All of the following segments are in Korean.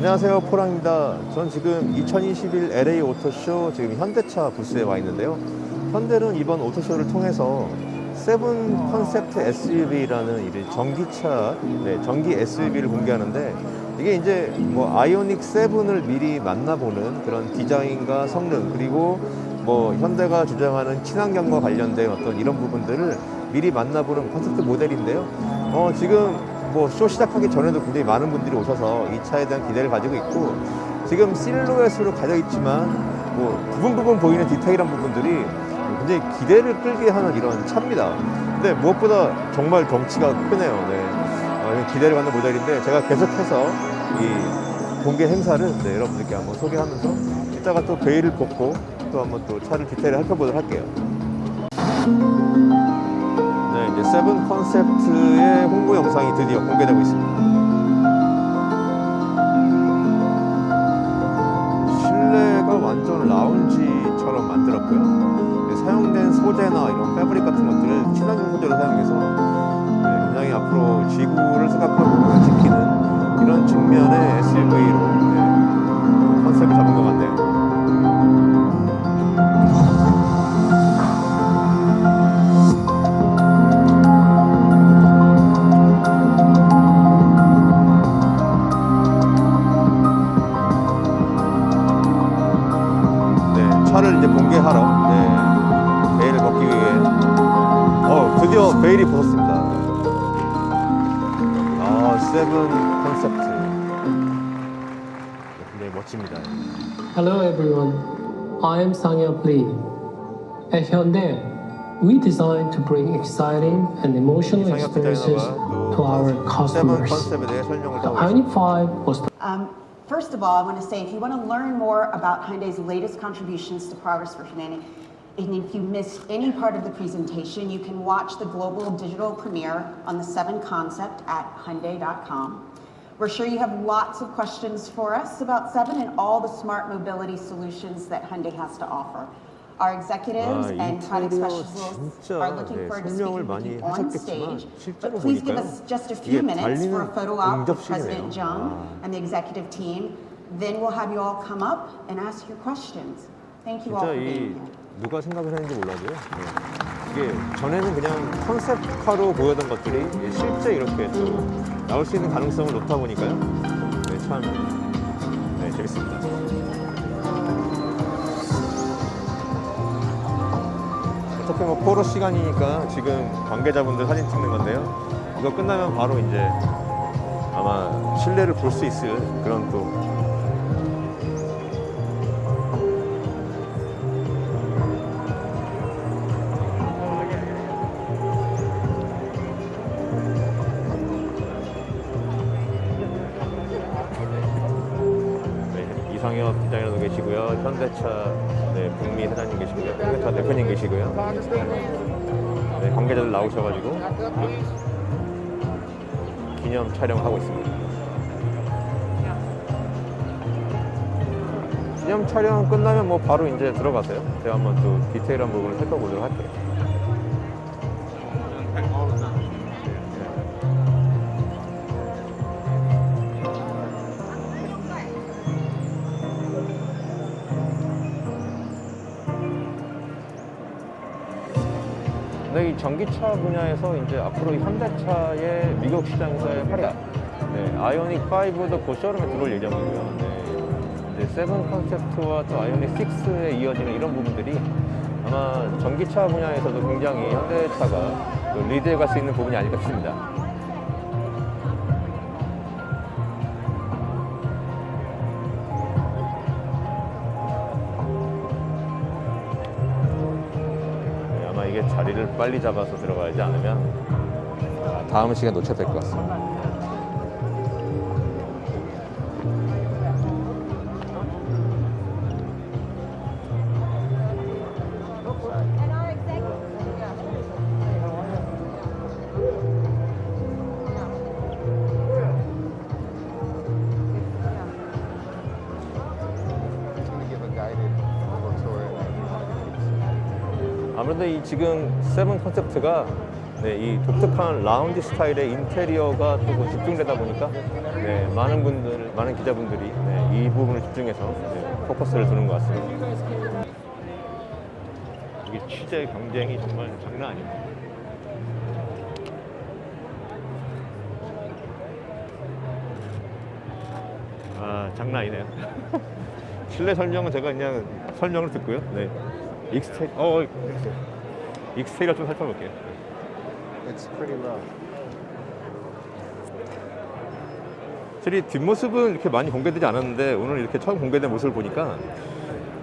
안녕하세요 포랑입니다. 전 지금 2021 LA 오토쇼 지금 현대차 부스에 와 있는데요. 현대는 이번 오토쇼를 통해서 세븐 컨셉트 SUV라는 이 전기차, 네, 전기 SUV를 공개하는데 이게 이제 뭐 아이오닉 7을 미리 만나보는 그런 디자인과 성능 그리고 뭐 현대가 주장하는 친환경과 관련된 어떤 이런 부분들을 미리 만나보는 컨셉트 모델인데요. 어, 지금 뭐 쇼 시작하기 전에도 굉장히 많은 분들이 오셔서 이 차에 대한 기대를 가지고 있고 지금 실루엣으로 가져 있지만 뭐 부분 부분 보이는 디테일한 부분들이 굉장히 기대를 끌게 하는 이런 차입니다. 근데 무엇보다 정말 덩치가 크네요. 네. 어, 기대를 받는 모델인데 제가 계속해서 이 공개 행사를 네, 여러분들께 한번 소개하면서 이따가 또 베일을 벗고 또 한번 또 차를 디테일을 살펴보도록 할게요. 세븐 컨셉트의 홍보 영상이 드디어 공개되고 있습니다. 실내가 완전 라운지처럼 만들었고요. 네, 사용된 소재나 이런 패브릭 같은 것들을 친환경 소재로 사용해서 네, 굉장히 앞으로 지구를 생각하고 지키는 이런 측면의 SUV로 Hello everyone, I am Sanya Lee. At Hyundai, we design to bring exciting and emotional experiences to our customers. The i5 was. Um, first of all, I want to say if you want to learn more about Hyundai's latest contributions to progress for humanity, and if you missed any part of the presentation, you can watch the global digital premiere on the 7 concept at Hyundai.com. We're sure you have lots of questions for us about 7 and all the smart mobility solutions that Hyundai has to offer. Our executives 아, and product 인테리어 specialists 진짜, are looking 네, forward to 설명을 speaking with 많이 you on 하셨겠지만 stage. 실제로 But please give 보니까요. us just a 이게 few minutes for a 달리는 photo op with 응접실이네요. President Jung 아. and the executive team. Then we'll have you all come up and ask your questions. Thank you all 진짜 for 이 being here. 누가 생각을 했는지 몰라도요. 네. 이게 전에는 그냥 컨셉화로 보였던 것들이 실제 이렇게 또 나올 수 있는 가능성을 놓다 보니까요. 네, 참 네, 재밌습니다. 어차피 뭐 포로 시간이니까 지금 관계자분들 사진 찍는 건데요. 이거 끝나면 바로 이제 아마 실내를 볼 수 있을 그런 또 현대차 네, 북미 사장님 계시고요. 현대차 대표님 계시고요. 네, 관계자들 나오셔가지고 기념 촬영하고 있습니다. 기념 촬영 끝나면 뭐 바로 이제 들어가세요. 제가 한번 또 디테일한 부분을 살펴보도록 할게요. 근데 이 전기차 분야에서 이제 앞으로 이 현대차의 미국 시장에서의 활약, 네, 아이오닉 5도 곧 쇼룸에 들어올 예정이고요. 네, 이제 세븐 컨셉트와 또 아이오닉 6에 이어지는 이런 부분들이 아마 전기차 분야에서도 굉장히 현대차가 또 리드해 갈 수 있는 부분이 아닐까 싶습니다. 자리를 빨리 잡아서 들어가야지 않으면 아, 다음 시간 놓쳐야 될 것 같습니다. 아무래도 이 지금 세븐 컨셉트가 네, 이 독특한 라운지 스타일의 인테리어가 또 집중되다 보니까 네, 많은 분들, 많은 기자분들이 네, 이 부분을 집중해서 네, 포커스를 두는 것 같습니다. 이게 취재 경쟁이 정말 장난 아닙니다. 아, 장난 아니네요. 실내 설명은 제가 그냥 설명을 듣고요. 네. 익스테, 어, 익스테리어 좀 살펴볼게요. It's pretty low. 확실히 뒷모습은 이렇게 많이 공개되지 않았는데 오늘 이렇게 처음 공개된 모습을 보니까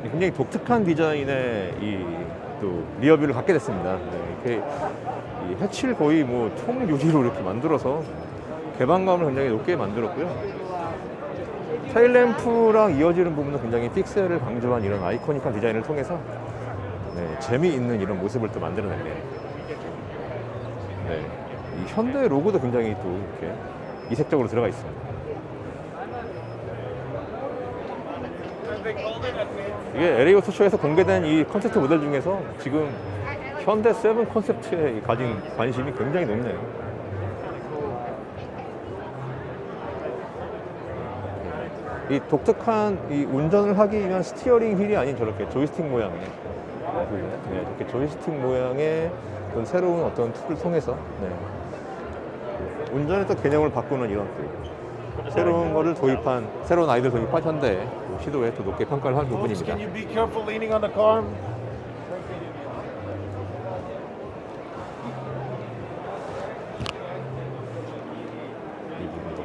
굉장히 독특한 디자인의 이또 리어뷰를 갖게 됐습니다. 네, 이렇게 이 해치를 거의 뭐 총 유리로 이렇게 만들어서 개방감을 굉장히 높게 만들었고요. 테일램프랑 이어지는 부분은 굉장히 픽셀을 강조한 이런 아이코닉한 디자인을 통해서 네, 재미있는 이런 모습을 또 만들어냈네요. 네, 이 현대 로고도 굉장히 또 이렇게 이색적으로 들어가 있습니다. 이게 LA 오토쇼에서 공개된 이 컨셉트 모델 중에서 지금 현대 세븐 컨셉트에 가진 관심이 굉장히 높네요. 이 독특한 이 운전을 하기 위한 스티어링 휠이 아닌 저렇게 조이스틱 모양의 네, 이렇게 조이스틱 모양의 어떤 새로운 어떤 툴을 통해서 네, 운전의 또 개념을 바꾸는 이런 또 새로운 거를 도입한 새로운 아이들 도입한 현대 시도에 또 높게 평가를 한 부분입니다.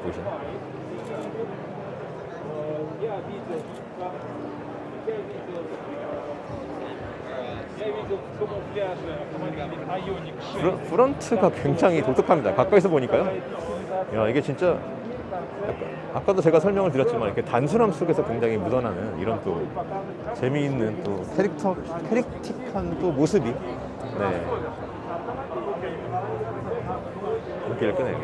보시면 프런- 프런트가 굉장히 독특합니다. 가까이서 보니까요. 야 이게 진짜 약간 아까 도 제가 설명을 드렸지만 이렇게 단순함 속에서 굉장히 묻어나는 이런 또 재미있는 또 캐릭터 캐릭틱한 또 모습이 네 인기를 끄네요.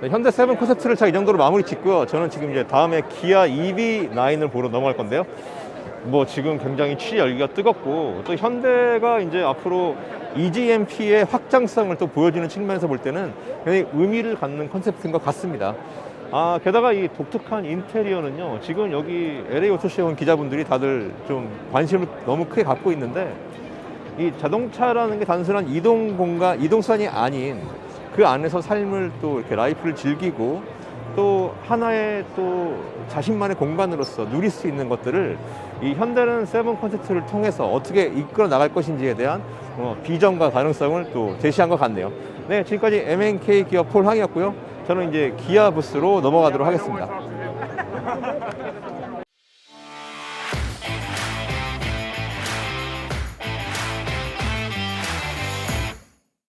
네, 현대 세븐 콘셉트를 자이 정도로 마무리 짓고요. 저는 지금 이제 다음에 기아 EV9을 보러 넘어갈 건데요. 뭐 지금 굉장히 취재 열기가 뜨겁고 또 현대가 이제 앞으로 EGMP의 확장성을 또 보여주는 측면에서 볼 때는 굉장히 의미를 갖는 컨셉트인 것 같습니다. 아 게다가 이 독특한 인테리어는요. 지금 여기 LA 오토쇼에 온 기자분들이 다들 좀 관심을 너무 크게 갖고 있는데 이 자동차라는 게 단순한 이동 공간, 이동수단이 아닌 그 안에서 삶을 또 이렇게 라이프를 즐기고 또 하나의 또 자신만의 공간으로서 누릴 수 있는 것들을 이 현대는 세븐 콘셉트를 통해서 어떻게 이끌어 나갈 것인지에 대한 어, 비전과 가능성을 또 제시한 것 같네요. 네, 지금까지 MNK 기업 폴항이었고요. 저는 이제 기아 부스로 넘어가도록 하겠습니다.